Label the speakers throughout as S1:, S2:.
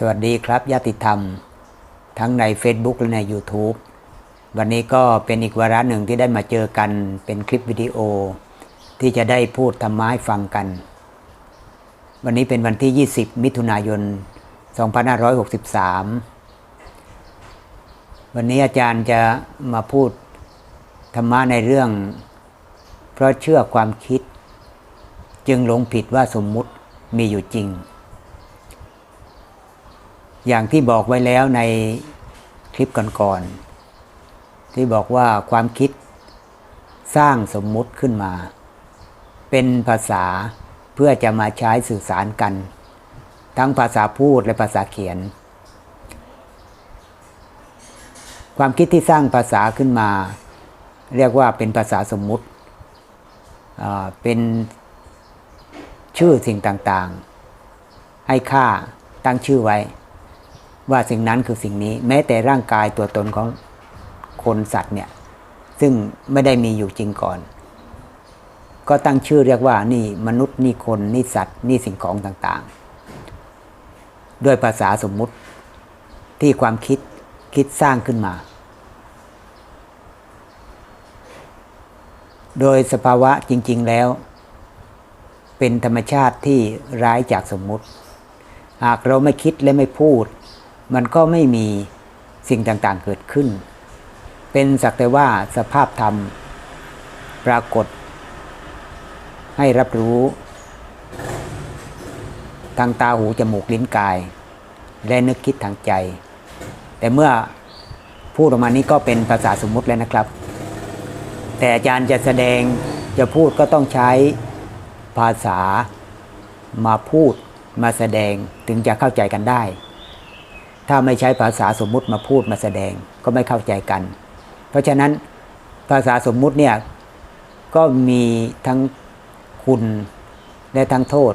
S1: สวัสดีครับญาติธรรม ทั้งใน Facebook และใน YouTube วันนี้ก็เป็นอีกวาระหนึ่งที่ได้มาเจอกันเป็นคลิปวิดีโอ ที่จะได้พูดธรรมะให้ฟังกัน วันนี้เป็นวันที่ 20 มิถุนายน 2563 วันนี้อาจารย์จะมาพูดธรรมะในเรื่อง เพราะเชื่อความคิด จึงหลงผิดว่าสมมุติมีอยู่จริง อย่างที่บอกไว้แล้วในคลิปก่อนๆที่บอกว่าความคิดสร้างสมมุติขึ้นมา เป็นภาษาเพื่อจะมาใช้สื่อสารกัน ทั้งภาษาพูดและภาษาเขียน ความคิดที่สร้างภาษาขึ้นมา เรียกว่าเป็นภาษาสมมุติเป็นชื่อสิ่งต่างๆ ให้ค่าตั้งชื่อไว้ ว่าสิ่งนั้นคือสิ่งนี้ แม้แต่ร่างกายตัวตนของคนสัตว์เนี่ยซึ่งไม่ได้มีอยู่จริงก่อน ก็ตั้งชื่อเรียกว่านี่มนุษย์นี่คนนี่สัตว์นี่สิ่งของต่างๆ ด้วยภาษาสมมุติที่ความคิดคิดสร้างขึ้นมา โดยสภาวะจริง ๆแล้ว เป็นธรรมชาติที่ร้ายจากสมมุติ หากเราไม่คิดและไม่พูด มันก็ไม่มีสิ่งต่างๆเกิดขึ้น เป็นสักแต่ว่าสภาพธรรมปรากฏ ให้รับรู้ ทางตาหูจมูกลิ้นกาย และนึกคิดทางใจ แต่เมื่อพูดออกมานี้ก็เป็นภาษาสมมุติแล้วนะครับ แต่อาจารย์จะแสดงจะพูดก็ต้องใช้ภาษามาพูดมาแสดงถึงจะเข้าใจกันได้ ถ้าไม่ใช้ภาษาสมมุติมาพูดมาแสดงก็ไม่เข้าใจกัน เพราะฉะนั้นภาษาสมมุติเนี่ยก็มีทั้งคุณและทั้งโทษ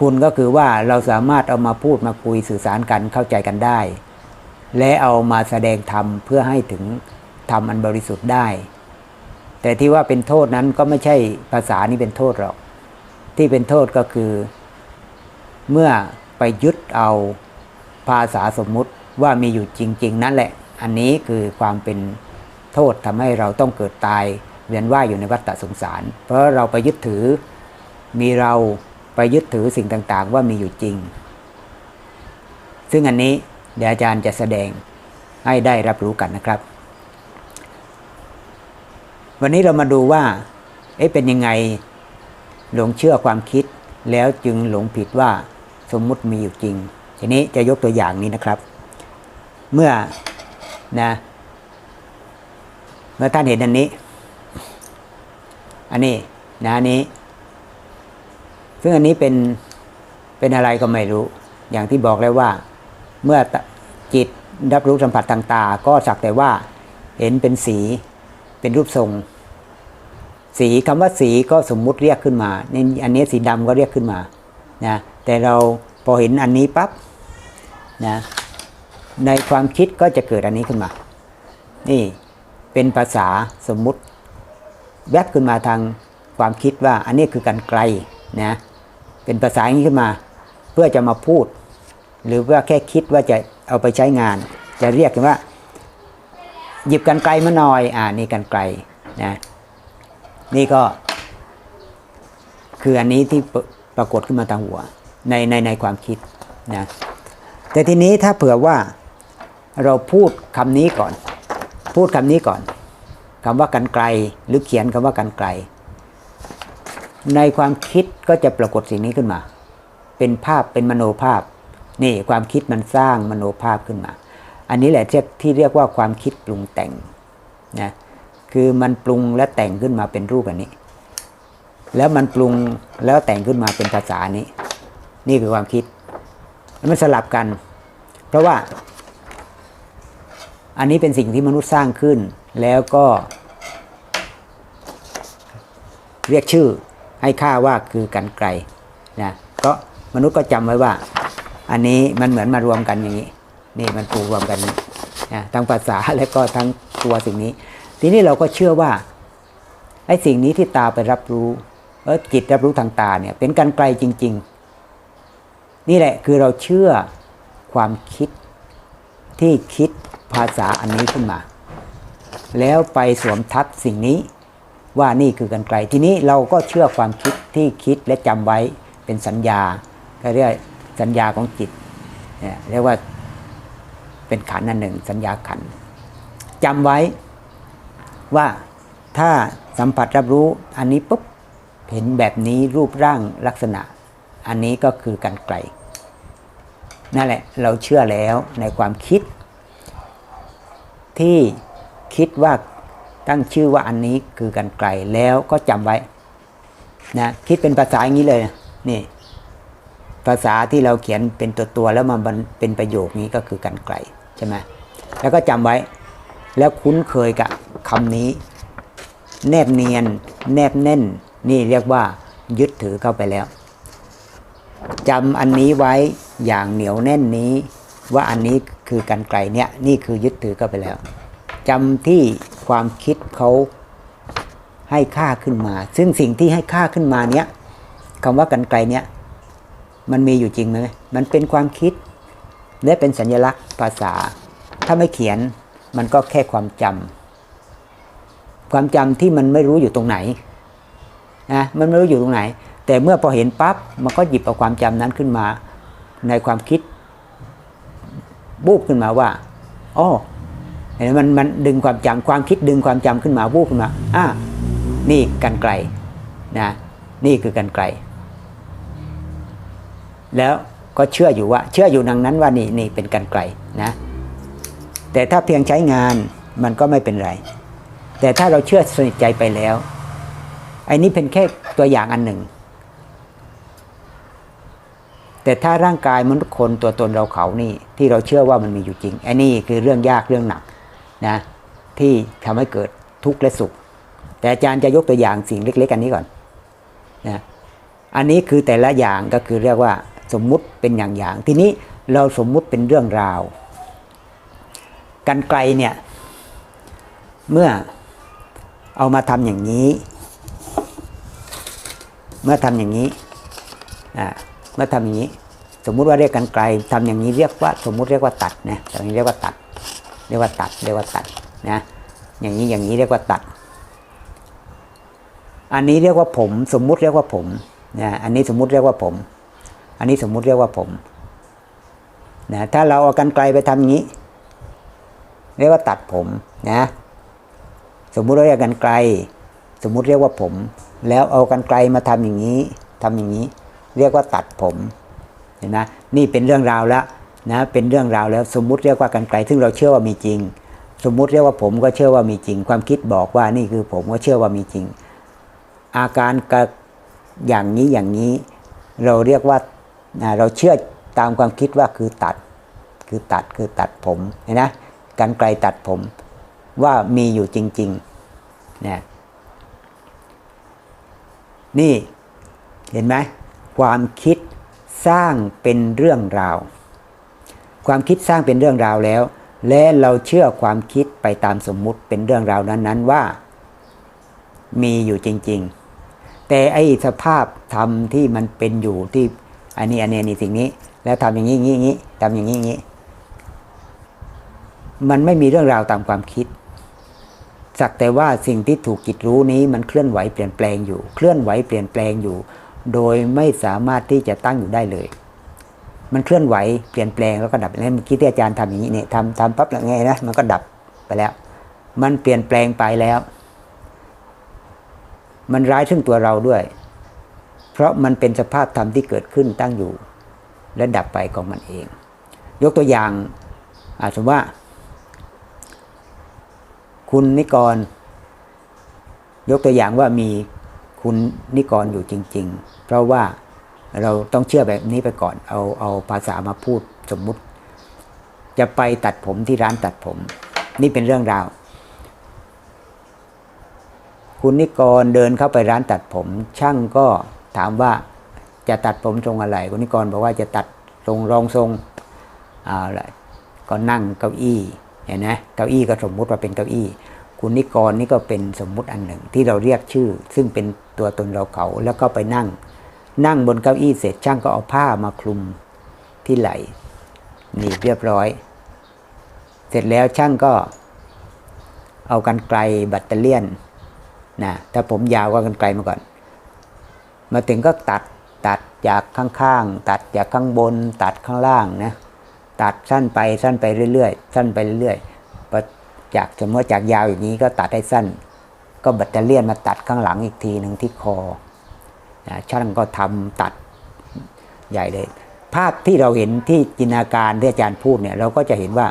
S1: คุณก็คือว่าเราสามารถเอามาพูดมาคุยสื่อสารกันเข้าใจกันได้ และเอามาแสดงธรรมเพื่อให้ถึงธรรมอันบริสุทธิ์ได้ แต่ที่ว่าเป็นโทษนั้นก็ไม่ใช่ภาษานี้เป็นโทษหรอก ที่เป็นโทษก็คือ เมื่อไปยึดเอา ภาษาสมมุติว่ามีอยู่จริง ๆ นั่นแหละ อันนี้คือความเป็นโทษทำให้เราต้องเกิดตาย เวียนว่ายอยู่ในวัฏฏสงสาร เพราะเราไปยึดถือมีเราไปยึดถือสิ่งต่างๆ ว่ามีอยู่จริง ซึ่งอันนี้เดี๋ยวอาจารย์จะแสดงให้ได้รับรู้กันนะครับ วันนี้เรามาดูว่า เอ๊ะเป็นยังไงหลงเชื่อความคิดแล้วจึงหลงผิดว่าสมมุติมีอยู่จริง ทีนี้จะยกตัวอย่างนี้นะครับ เมื่อนะเมื่อท่านเห็นอันนี้ อันนี้นะอันนี้ ซึ่งอันนี้เป็นเป็นอะไรก็ไม่รู้ อย่างที่บอกแล้วว่า เมื่อจิตรับรู้สัมผัสทางตา ก็สักแต่ว่าเห็นเป็นสีเป็นรูปทรง สีคำว่าสีก็สมมุติเรียกขึ้นมาในอันนี้สีดำก็เรียกขึ้นมานะแต่เรา อเห็นอันนี้ปั๊บนะในความคิดก็จะเกิดอันนี้ขึ้นมา นี่เป็นภาษาสมมุติ แวบขึ้นมาทางความคิดว่าอันนี้คือการไกลนะเป็นภาษาอย่างนี้ขึ้นมา เพื่อจะมาพูด หรือว่าแค่คิดว่าจะเอาไปใช้งาน จะเรียกกันว่า หยิบกันไกลมาหน่อยอ่านี่กันไกลนะนี่ก็ คืออันนี้ที่ปปรากฏขึ้นมาทางหัว ในในในความคิดนะแต่ทีนี้ถ้าเผื่อว่าเราพูดคำนี้ก่อน พูดคำนี้ก่อนคำว่ากันไกลหรือเขียนคำว่ากันไกล ในความคิดก็จะปรากฏสิ่งนี้ขึ้นมา เป็นภาพเป็นมโนภาพนี่ความคิดมันสร้างมโนภาพขึ้นมา อันนี้แหละที่เรียกว่าความคิดปรุงแต่งนะคือมันปรุงและแต่งขึ้นมาเป็นรูปแบบนี้ แล้วมันปรุงแล้วแต่งขึ้นมาเป็นภาษานี้ นี่คือความคิด มันสลับกัน เพราะว่า อันนี้เป็นสิ่งที่มนุษย์สร้างขึ้น แล้วก็ เรียกชื่อให้ค่าว่าคือกันไกลนะก็มนุษย์ก็จำไว้ว่า อันนี้มันเหมือนมารวมกันอย่างนี้ นี่มันปูรวมกันนะทั้งภาษาและก็ทั้งตัวสิ่งนี้ ทีนี้เราก็เชื่อว่าไอ้สิ่งนี้ที่ตาไปรับรู้เออจิตรับรู้ทางตาเนี่ยเป็นกันไกลจริง ๆ นี่แหละคือเราเชื่อความคิดที่คิดภาษาอันนี้ขึ้นมา แล้วไปสวมทับสิ่งนี้ว่านี่คือกันไกลทีนี้เราก็เชื่อความคิดที่คิดและจำไว้เป็นสัญญาก็เรียกสัญญาของจิตเนี่ยเรียกว่าเป็นขันธ์อันหนึ่ง สัญญาขันธ์จำไว้ว่าถ้าสัมผัสรับรู้อันนี้ปุ๊บเห็นแบบนี้รูปร่างลักษณะ อันนี้ก็คือกันไกล นั่นแหละเราเชื่อแล้วในความคิด ที่คิดว่าตั้งชื่อว่าอันนี้คือกันไกลแล้วก็จำไว้นะคิดเป็นภาษาอย่างนี้เลยนี่ภาษาที่เราเขียนเป็นตัวตัวๆแล้วมาเป็นประโยคนี้ก็คือกันไกลใช่ไหมแล้วก็จำไว้แล้วคุ้นเคยกับคำนี้ แนบเนียน แนบแน่น นี่เรียกว่ายึดถือเข้าไปแล้ว จำอันนี้ไว้อย่างเหนียวแน่นนี้ ว่าอันนี้คือกันไกลเนี่ยนี่คือยึดถือเข้าไปแล้วจำที่ความคิดเขาให้ค่าขึ้นมา ซึ่งสิ่งที่ให้ค่าขึ้นมาเนี้ยคำว่ากันไกลเนี้ยมันมีอยู่จริงไหมมันเป็นความคิด และเป็นสัญลักษณ์ภาษา ถ้าไม่เขียนมันก็แค่ความจำความจำที่มันไม่รู้อยู่ตรงไหนนะมันไม่รู้อยู่ตรงไหน แต่เมื่อพอเห็นปั๊บมันก็หยิบเอาความจำนั้นขึ้นมา ในความคิดบูบขึ้นมาว่าอ๋อเห็นมันมันดึงความจำความคิดดึงความจำขึ้นมาบูบขึ้นมาอ่านี่กันไกลนะนี่คือกันไกล แล้วก็เชื่ออยู่ว่า เชื่ออยู่ดังนั้นว่านี่นี่เป็นกันไกลนะแต่ถ้าเพียงใช้งานมันก็ไม่เป็นไร แต่ถ้าเราเชื่อสนิทใจไปแล้วไอ้นี้เป็นแค่ตัวอย่างอันหนึ่ง แต่ถ้าร่างกายมนุษย์คนตัวตนเราเขานี่ที่เราเชื่อว่ามันมีอยู่จริงไอ้นี่คือเรื่องยากเรื่องหนักนะที่ทำให้เกิดทุกข์และสุข แต่อาจารย์จะยกตัวอย่างสิ่งเล็ก ๆ อันนี้ก่อนนะอันนี้คือแต่ละอย่างก็คือเรียกว่าสมมุติเป็นอย่างๆทีนี้เราสมมุติเป็นเรื่องราว กันไกลเนี่ยเมื่อเอามาทำอย่างนี้ เมื่อทำอย่างนี้อ่า เมื่อทำอย่างนี้ สมมุติว่าเรียกกันไกลทำอย่างนี้เรียกว่า สมมุติเรียกว่าตัดนะตรงนี้เรียกว่าตัด เรียกว่าตัด เรียกว่าตัดนะ อย่างนี้อย่างนี้เรียกว่าตัด อันนี้เรียกว่าผม สมมุติเรียกว่าผมนะอันนี้สมมุติเรียกว่าผม อันนี้สมมุติเรียกว่าผมนะถ้าเราเอากันไกลไปทำอย่างนี้ เรียกว่าตัดผมนะสมมุติเราเรียกกันไกล สมมุติเรียกว่าผม แล้วเอากันไกลมาทำอย่างนี้ทำอย่างนี้ เรียกว่าตัดผมเห็นไหมนี่เป็นเรื่องราวแล้วนะเป็นเรื่องราวแล้วสมมุติเรียกว่ากันไกลซึ่งเราเชื่อว่ามีจริง สมมุติเรียกว่าผมก็เชื่อว่ามีจริง ความคิดบอกว่านี่คือผมก็เชื่อว่ามีจริง อาการกะอย่างนี้อย่างนี้เราเรียกว่าเราเชื่อตามความคิดว่าคือตัด คือตัดคือตัดผมเห็นไหมกันไกลตัดผมว่ามีอยู่จริงๆเนี่ยนี่เห็นไหม ความคิดสร้างเป็นเรื่องราว ความคิดสร้างเป็นเรื่องราวแล้ว และเราเชื่อความคิดไปตามสมมุติเป็นเรื่องราวนั้นๆว่า มีอยู่จริง ๆ แต่ไอสภาพธรรมที่มันเป็นอยู่ที่อันนี้อันนี้อันนี้สิ่งนี้ แล้วทำอย่างนี้อย่างนี้อย่างนี้ทำอย่างนี้อย่างนี้ มันไม่มีเรื่องราวตามความคิดสักแต่ว่าสิ่งที่ถูกจิตรู้นี้มันเคลื่อนไหวเปลี่ยนแปลงอยู่ เคลื่อนไหวเปลี่ยนแปลงอยู่ โดยไม่สามารถที่จะตั้งอยู่ได้เลย มันเคลื่อนไหวเปลี่ยนแปลงแล้วก็ดับแล้วเมื่อกี้ที่อาจารย์ทำอย่างนี้เนี่ยทำทำปั๊บแล้วไงนะมันก็ดับไปแล้ว มันเปลี่ยนแปลงไปแล้ว มันร้ายซึ่งตัวเราด้วย เพราะมันเป็นสภาพธรรมที่เกิดขึ้นตั้งอยู่ และดับไปของมันเอง ยกตัวอย่างอาสมมติว่า คุณนิกร ยกตัวอย่างว่ามีคุณนิกรอยู่จริง ๆ เพราะว่าเราต้องเชื่อแบบนี้ไปก่อน เอาเอาภาษามาพูดสมมุติ จะไปตัดผมที่ร้านตัดผม นี่เป็นเรื่องราว คุณนิกรเดินเข้าไปร้านตัดผม ช่างก็ถามว่าจะตัดผมทรงอะไร คุณนิกรบอกว่าจะตัดทรงรองทรงเอาละก็นั่งเก้าอี้เห็นไหมเก้าอี้ก็สมมุติว่าเป็นเก้าอี้ คุณนิกรนี่ก็เป็นสมมุติอันหนึ่งที่เราเรียกชื่อ ซึ่งเป็นตัวตนเราเขาแล้วก็ไปนั่ง นั่งบนเก้าอี้เสร็จช่างก็เอาผ้ามาคลุมที่ไหลหนีบเรียบร้อย เสร็จแล้วช่างก็ เอากันไกลบัตเตอเลียนนะถ้าผมยาวก็กันไกลมาก่อน มาถึงก็ตัดตัดจากข้างๆตัดจากข้างบน ตัดข้างล่างนะตัดสั้นไปสั้นไปเรื่อยๆ สั้นไปเรื่อยๆพอจากสมมติจากยาวอย่างนี้ก็ตัดให้สั้น ก็แบตเตอเลียนมาตัดข้างหลังอีกทีหนึ่งที่คอ ช่างก็ทำตัดใหญ่เลย ภาพที่เราเห็นที่จินตนาการที่อาจารย์พูดเนี่ยเราก็จะเห็นว่า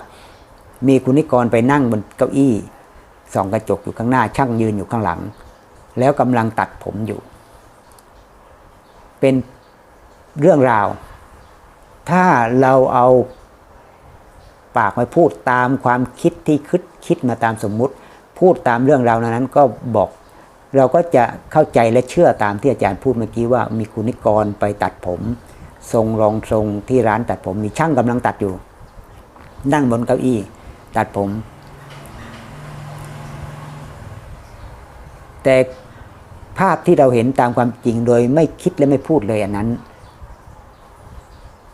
S1: มีคุณนิกรไปนั่งบนเก้าอี้ส่องกระจกอยู่ข้างหน้า ช่างยืนอยู่ข้างหลัง แล้วกำลังตัดผมอยู่ เป็นเรื่องราว ถ้าเราเอาปากมาพูดตามความคิดที่คิดคิดมาตามสมมุติ พูดตามเรื่องราวนั้นก็บอก เราก็จะเข้าใจและเชื่อตามที่อาจารย์พูดเมื่อกี้ว่ามีคุณนิกรไปตัดผม ทรงรองทรงที่ร้านตัดผมมีช่างกำลังตัดอยู่ นั่งบนเก้าอี้ ตัดผม แต่ภาพที่เราเห็นตามความจริงโดยไม่คิดและไม่พูดเลยอันนั้น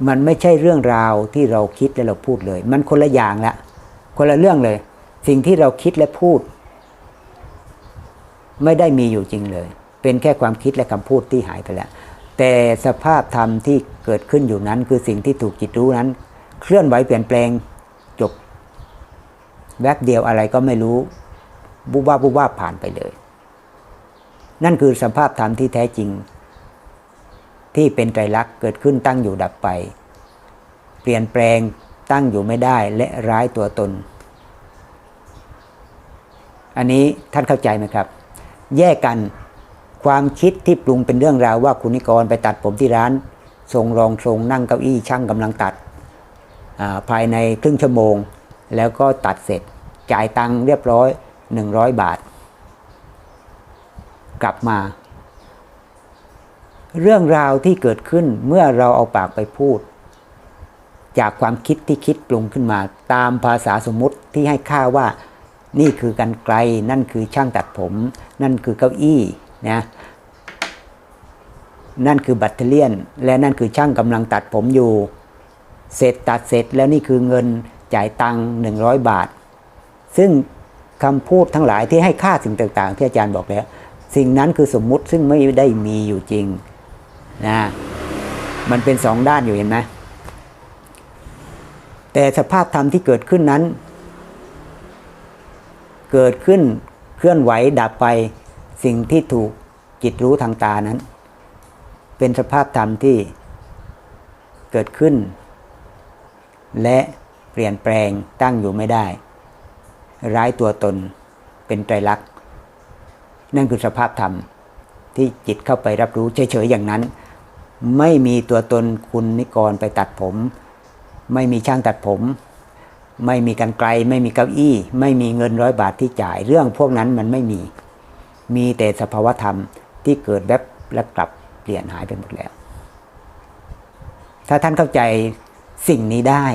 S1: มันไม่ใช่เรื่องราวที่เราคิดและเราพูดเลย มันคนละอย่างละคนละเรื่องเลย สิ่งที่เราคิดและพูด ไม่ได้มีอยู่จริงเลย เป็นแค่ความคิดและคำพูดที่หายไปแล้ว แต่สภาพธรรมที่เกิดขึ้นอยู่นั้น คือสิ่งที่ถูกจิตรู้นั้น เคลื่อนไหวเปลี่ยนแปลงจบแวบเดียวอะไรก็ไม่รู้บุบว่าบุบว่าผ่านไปเลย นั่นคือสภาพธรรมที่แท้จริง ที่เป็นไตรลักษณ์เกิดขึ้นตั้งอยู่ดับไป เปลี่ยนแปลงตั้งอยู่ไม่ได้และร้ายตัวตน อันนี้ท่านเข้าใจไหมครับ แยกกัน ความคิดที่ปรุงเป็นเรื่องราวว่าคุณนิกรไปตัดผมที่ร้าน ทรงรองทรงนั่งเก้าอี้ช่างกำลังตัด ภายในครึ่งชั่วโมง แล้วก็ตัดเสร็จจ่ายตังค์เรียบร้อย 100 บาท กลับมา เรื่องราวที่เกิดขึ้นเมื่อเราเอาปากไปพูด จากความคิดที่คิดปรุงขึ้นมา ตามภาษาสมมุติที่ให้ค่าว่า นี่คือกันไกลนั่นคือช่างตัดผม นั่นคือเก้าอี้นะนั่นคือแบัตเตอเลียน และนั่นคือช่างกำลังตัดผมอยู่ เสร็จตัดเสร็จแล้วนี่คือเงินจ่ายตังค์หนึ่งร้อยบาท ซึ่งคำพูดทั้งหลายที่ให้ค่าสิ่งต่าง ๆ ที่อาจารย์บอกแล้ว สิ่งนั้นคือสมมุติซึ่งไม่ได้มีอยู่จริงนะมันเป็นสองด้านอยู่เห็นไหมแต่สภาพธรรมที่เกิดขึ้นนั้น เกิดขึ้นเคลื่อนไหวดับไปสิ่งที่ถูกจิตรู้ทางตานั้น เป็นสภาพธรรมที่เกิดขึ้น และเปลี่ยนแปลงตั้งอยู่ไม่ได้ ร้ายตัวตนเป็นไตรลักษณ์นั่นคือสภาพธรรมที่จิตเข้าไปรับรู้เฉยๆอย่างนั้น ไม่มีตัวตนคุณนิกรไปตัดผม ไม่มีช่างตัดผม ไม่มีกันไกล ไม่มีเก้าอี้ ไม่มีเงินร้อยบาทที่จ่าย เรื่องพวกนั้นมันไม่มี มีแต่สภาวธรรมที่เกิดแบบและกลับเปลี่ยนหายไปหมดแล้ว ถ้าท่านเข้าใจสิ่งนี้ได้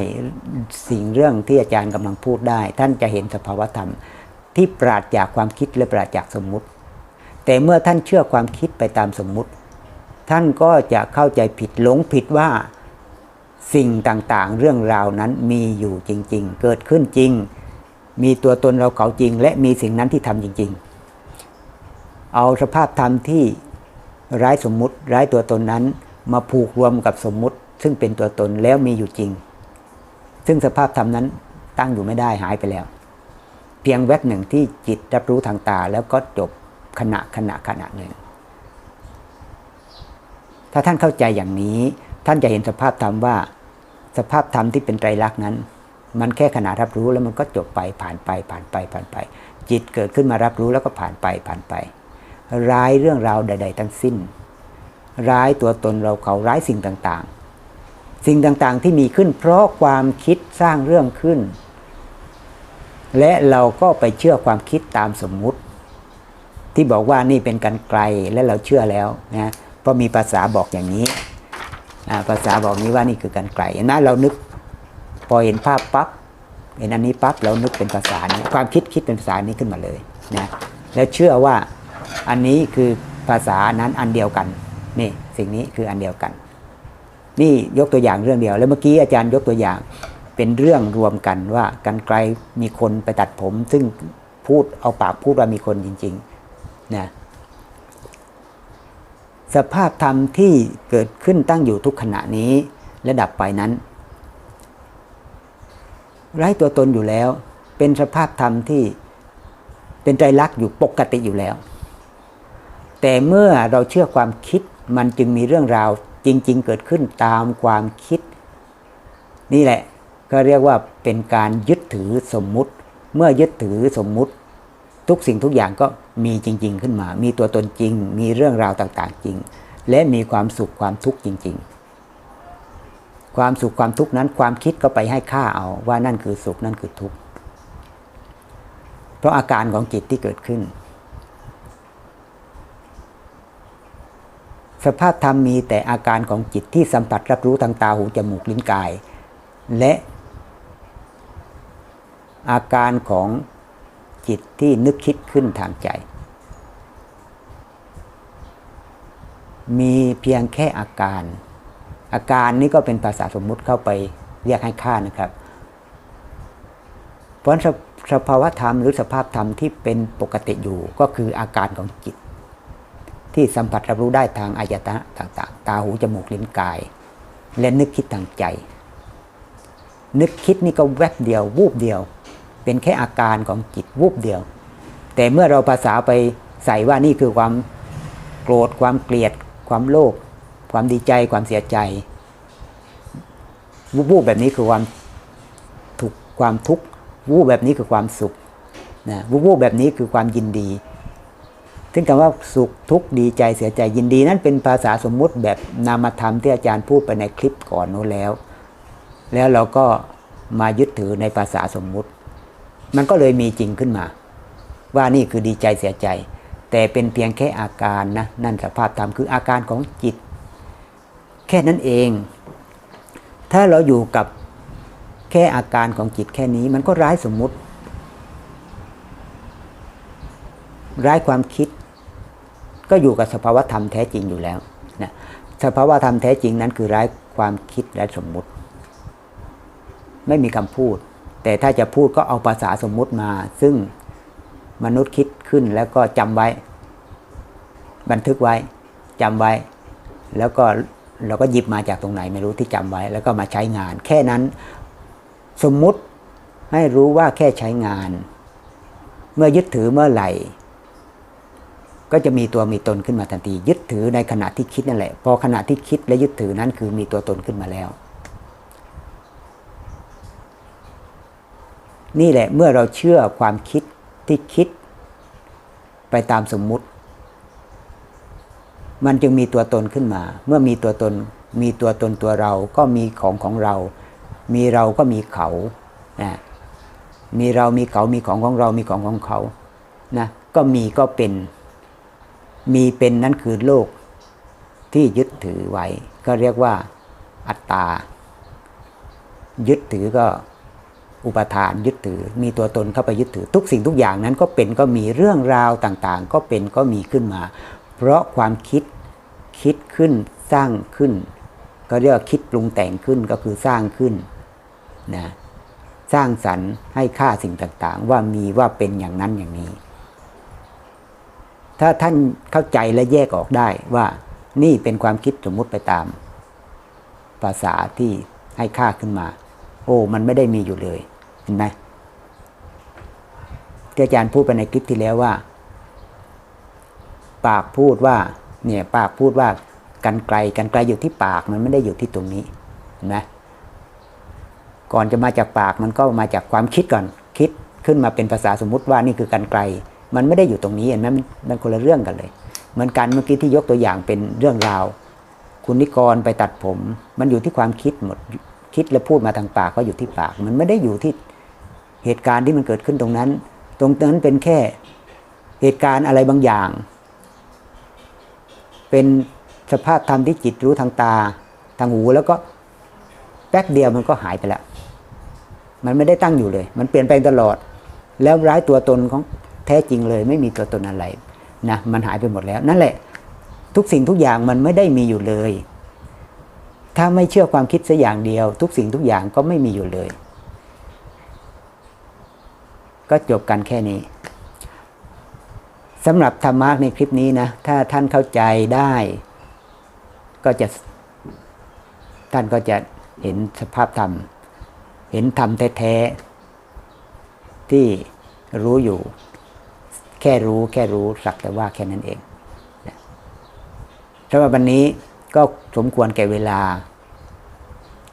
S1: สิ่งเรื่องที่อาจารย์กำลังพูดได้ ท่านจะเห็นสภาวธรรมที่ปราดจากความคิดและปราดจากสมมุติ แต่เมื่อท่านเชื่อความคิดไปตามสมมุติ ท่านก็จะเข้าใจผิดหลงผิดว่า สิ่งต่างๆ เรื่องราวนั้นมีอยู่จริง ๆ เกิดขึ้นจริง มีตัวตนเราเขาจริง และมีสิ่งนั้นที่ทำจริง ๆ เอาสภาพธรรมที่ร้ายสมมุติร้ายตัวตนนั้นมาผูกรวมกับสมมุติ ซึ่งเป็นตัวตนแล้วมีอยู่จริง ซึ่งสภาพธรรมนั้นตั้งอยู่ไม่ได้หายไปแล้ว เพียงแวบหนึ่งที่จิตรับรู้ทางตาแล้วก็จบขณะขณะขณะหนึ่ง ถ้าท่านเข้าใจอย่างนี้ท่านจะเห็นสภาพธรรมว่า สภาพธรรมที่เป็นไตรลักษณ์นั้น มันแค่ขณะรับรู้แล้วมันก็จบไปผ่านไปผ่านไปผ่านไป จิตเกิดขึ้นมารับรู้แล้วก็ผ่านไปผ่านไป ร้ายเรื่องราวใด ๆ ทั้งสิ้น ร้ายตัวตนเราเขาร้ายสิ่งต่างๆ สิ่งต่างๆที่มีขึ้น เพราะความคิดสร้างเรื่องขึ้น และเราก็ไปเชื่อความคิดตามสมมุติ ที่บอกว่านี่เป็นการไกลและเราเชื่อแล้วนะเพราะมีภาษาบอกอย่างนี้ ภาษาบอกนี้ว่านี่คือการไกลเห็นไหมเรานึก พอเห็นภาพปั๊บเห็นอันนี้ปั๊บเรานึกเป็นภาษานี้ความคิดคิดเป็นภาษานี้ขึ้นมาเลยนะแล้วเชื่อว่าอันนี้คือภาษานั้นอันเดียวกันนี่สิ่งนี้คืออันเดียวกัน นี่ยกตัวอย่างเรื่องเดียว แล้วเมื่อกี้อาจารย์ยกตัวอย่างเป็นเรื่องรวมกันว่ากันไกลมีคนไปตัดผม ซึ่งพูดเอาปากพูดว่ามีคนจริงๆนะ สภาพธรรมที่เกิดขึ้นตั้งอยู่ทุกขณะนี้ และดับไปนั้น ไร้ตัวตนอยู่แล้ว เป็นสภาพธรรมที่เป็นใจรักษณ์อยู่ปกติอยู่แล้ว แต่เมื่อเราเชื่อความคิดมันจึงมีเรื่องราวจริง ๆ เกิดขึ้นตามความคิด นี่แหละก็เรียกว่าเป็นการยึดถือสมมุติ เมื่อยึดถือสมมุติ ทุกสิ่งทุกอย่างก็มีจริง ๆ ขึ้นมา มีตัวตนจริง มีเรื่องราวต่างๆ จริง และมีความสุขความทุกข์จริง ๆ ความสุขความทุกข์นั้นความคิดก็ไปให้ค่าเอาว่านั่นคือสุขนั่นคือทุกข์เพราะอาการของจิตที่เกิดขึ้น สภาพธรรมมีแต่อาการของจิตที่สัมผัสรับรู้ทางตาหูจมูกลิ้นกาย และอาการของ จิตที่นึกคิดขึ้นทางใจ มีเพียงแค่อาการ อาการนี้ก็เป็นภาษาสมมุติเข้าไปเรียกให้ค่านะครับเพราะสสภาวะธรรมหรือสภาพธรรมที่เป็นปกติอยู่ก็คืออาการของจิต ที่สัมผัสรับรู้ได้ทางอายตนะต่างๆ ตาหูจมูกลิ้นกาย และนึกคิดทางใจ นึกคิดนี่ก็แวบเดียว วูบเดียว เป็นแค่อาการของจิตวูบเดียว แต่เมื่อเราภาษาไปใส่ว่านี่คือความโกรธความเกลียด ความโลภความดีใจความเสียใจวูบแบบนี้คือความถูกความทุกข์วูบแบบนี้คือความสุขนะวูบแบบนี้คือความยินดี ซึ่งคำว่าสุขทุกข์ดีใจเสียใจยินดีนั้นเป็นภาษาสมมุติแบบนามธรรมที่อาจารย์พูดไปในคลิปก่อนโน้นแล้ว แล้วเราก็มายึดถือในภาษาสมมุติ มันก็เลยมีจริงขึ้นมา ว่านี่คือดีใจเสียใจ แต่เป็นเพียงแค่อาการนะนั่นสภาพธรรมคืออาการของจิต แค่นั้นเอง ถ้าเราอยู่กับแค่อาการของจิตแค่นี้ มันก็ร้ายสมมุติ ร้ายความคิด ก็อยู่กับสภาวธรรมแท้จริงอยู่แล้วนะสภาวธรรมแท้จริงนั้นคือร้ายความคิดและสมมุติ ไม่มีคำพูด แต่ถ้าจะพูดก็เอาภาษาสมมุติมา ซึ่งมนุษย์คิดขึ้นแล้วก็จำไว้ บันทึกไว้จำไว้ แล้วก็เราก็หยิบมาจากตรงไหนไม่รู้ที่จำไว้ แล้วก็มาใช้งาน แค่นั้นสมมุติให้รู้ว่าแค่ใช้งาน เมื่อยึดถือเมื่อไหร่ก็จะมีตัวมีตนขึ้นมาทันที ยึดถือในขณะที่คิดนั่นแหละ พอขณะที่คิดและยึดถือนั้นคือมีตัวตนขึ้นมาแล้ว นี่แหละเมื่อเราเชื่อความคิดที่คิด ไปตามสมมุติ มันจึงมีตัวตนขึ้นมา เมื่อมีตัวตนมีตัวตนตัวเราก็มีของของเรา มีเราก็มีเขานะมีเรามีเขามีของของเรา มีของของเขานะก็มีก็เป็น มีเป็นนั่นคือโลกที่ยึดถือไว้ ก็เรียกว่าอัตตา ยึดถือก็ อุปทานยึดถือ มีตัวตนเข้าไปยึดถือ ทุกสิ่งทุกอย่างนั้นก็เป็นก็มีเรื่องราวต่างๆ ก็เป็นก็มีขึ้นมา เพราะความคิดคิดขึ้นสร้างขึ้น ก็เรียกว่าคิดปรุงแต่งขึ้นก็คือสร้างขึ้นนะสร้างสรรค์ให้ค่าสิ่งต่างๆ ว่ามีว่าเป็นอย่างนั้นอย่างนี้ ถ้าท่านเข้าใจและแยกออกได้ว่านี่เป็นความคิดสมมุติไปตาม ภาษาที่ให้ค่าขึ้นมา โอ้ มันไม่ได้มีอยู่เลย เห็นไหมที่อาจารย์พูดไปในคลิปที่แล้วว่า ปากพูดว่า เนี่ย ปากพูดว่ากันไกลกันไกลอยู่ที่ปากมันไม่ได้อยู่ที่ตรงนี้ เห็นไหมก่อนจะมาจากปากมันก็มาจากความคิดก่อน คิดขึ้นมาเป็นภาษาสมมุติว่านี่คือกันไกล มันไม่ได้อยู่ตรงนี้เห็นไหมมันคนละเรื่องกันเลยเหมือนกันเมื่อกี้ที่ยกตัวอย่างเป็นเรื่องราว คุณนิกรไปตัดผม มันอยู่ที่ความคิดหมด คิดและพูดมาทางปากก็อยู่ที่ปาก มันไม่ได้อยู่ที่เหตุการณ์ที่มันเกิดขึ้นตรงนั้น ตรงนั้นเป็นแค่เหตุการณ์อะไรบางอย่าง เป็นสภาพธรรมที่จิตรู้ทางตาทางหูแล้วก็แป๊บเดียวมันก็หายไปแล้ว มันไม่ได้ตั้งอยู่เลย มันเปลี่ยนแปลงตลอด แล้วร้ายตัวตนของแท้จริงเลย ไม่มีตัวตนอะไรนะมันหายไปหมดแล้ว นั่นแหละ ทุกสิ่งทุกอย่างมันไม่ได้มีอยู่เลย ถ้าไม่เชื่อความคิดสักอย่างเดียว ทุกสิ่งทุกอย่างก็ไม่มีอยู่เลย ก็จบกันแค่นี้สำหรับธรรมะในคลิปนี้นะ ถ้าท่านเข้าใจได้ ก็จะท่านก็จะเห็นสภาพธรรม เห็นธรรมแท้ๆที่รู้อยู่ แค่รู้แค่รู้สักแต่ว่าแค่นั้นเองสำหรับวันนี้ก็สมควรแก่เวลา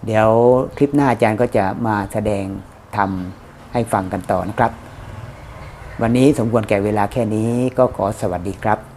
S1: เดี๋ยวคลิปหน้าอาจารย์ก็จะมาแสดงทำให้ฟังกันต่อนะครับ วันนี้สมควรแก่เวลาแค่นี้ก็ขอสวัสดีครับ